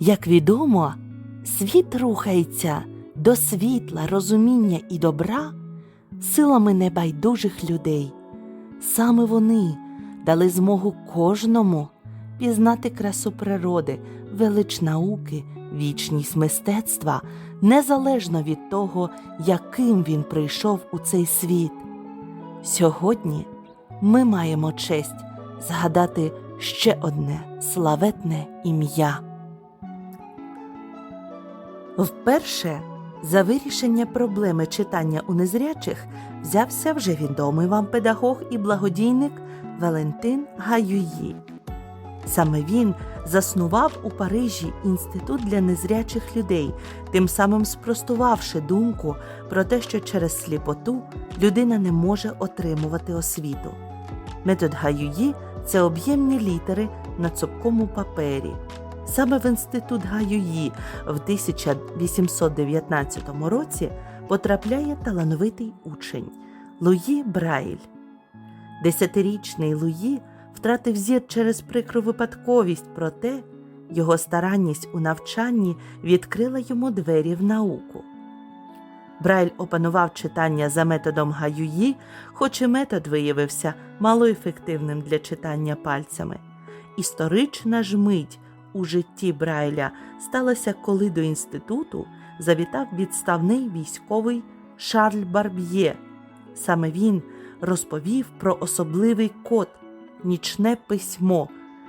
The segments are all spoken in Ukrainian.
Як відомо, світ рухається до світла, розуміння і добра силами небайдужих людей. Саме вони дали змогу кожному пізнати красу природи, велич науки, вічність мистецтва, незалежно від того, яким він прийшов у цей світ. Сьогодні ми маємо честь згадати ще одне славетне ім'я. Вперше за вирішення проблеми читання у незрячих взявся вже відомий вам педагог і благодійник Валентин Гаюї. Саме він заснував у Парижі інститут для незрячих людей, тим самим спростувавши думку про те, що через сліпоту людина не може отримувати освіту. Метод Гаюї це об'ємні літери на цупкому папері. Саме в інститут Гаюї в 1819 році потрапляє талановитий учень Луї Брайль. Десятирічний Луї втратив зір через прикру випадковість, проте його старанність у навчанні відкрила йому двері в науку. Брайль опанував читання за методом Гаюї, хоч і метод виявився малоефективним для читання пальцями. Історична ж мить у житті Брайля сталася, коли до інституту завітав відставний військовий Шарль Барб'є. Саме він розповів про особливий код нічне письмо,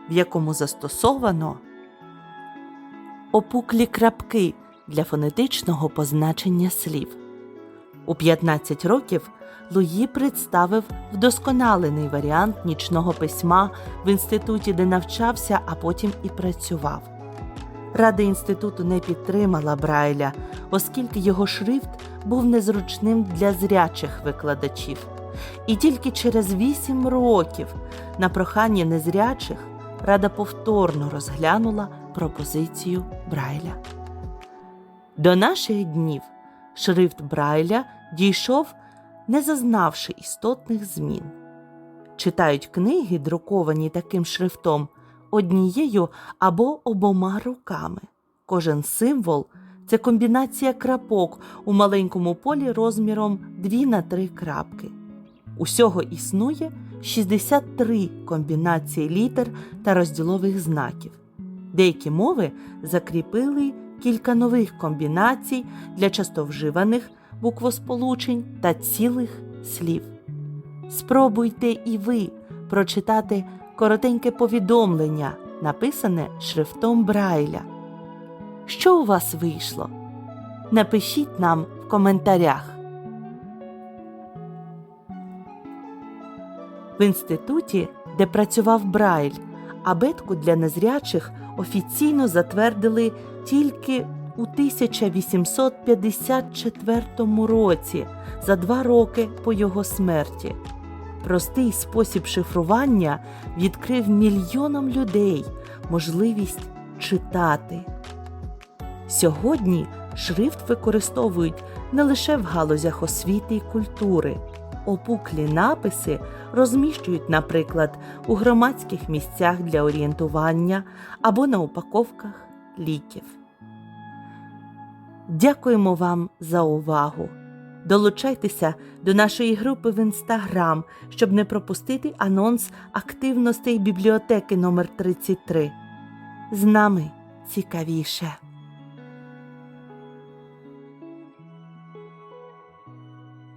в якому застосовано опуклі крапки для фонетичного позначення слів. У 15 років Луї представив вдосконалений варіант нічного письма в інституті, де навчався, а потім і працював. Рада інституту не підтримала Брайля, оскільки його шрифт був незручним для зрячих викладачів. І тільки через вісім років на прохання незрячих рада повторно розглянула пропозицію Брайля. До наших днів шрифт Брайля дійшов, не зазнавши істотних змін. Читають книги, друковані таким шрифтом, однією або обома руками. Кожен символ це комбінація крапок у маленькому полі розміром 2 на 3 крапки. Усього існує 63 комбінації літер та розділових знаків. Деякі мови закріпили кілька нових комбінацій для частовживаних буквосполучень та цілих слів. Спробуйте і ви прочитати коротеньке повідомлення, написане шрифтом Брайля. Що у вас вийшло? Напишіть нам в коментарях. В інституті, де працював Брайль, абетку для незрячих офіційно затвердили тільки у 1854 році, за два роки по його смерті. Простий спосіб шифрування відкрив мільйонам людей можливість читати. Сьогодні шрифт використовують не лише в галузях освіти і культури. Опуклі написи розміщують, наприклад, у громадських місцях для орієнтування або на упаковках ліків. Дякуємо вам за увагу! Долучайтеся до нашої групи в інстаграм, щоб не пропустити анонс активностей бібліотеки номер 33 З нами цікавіше.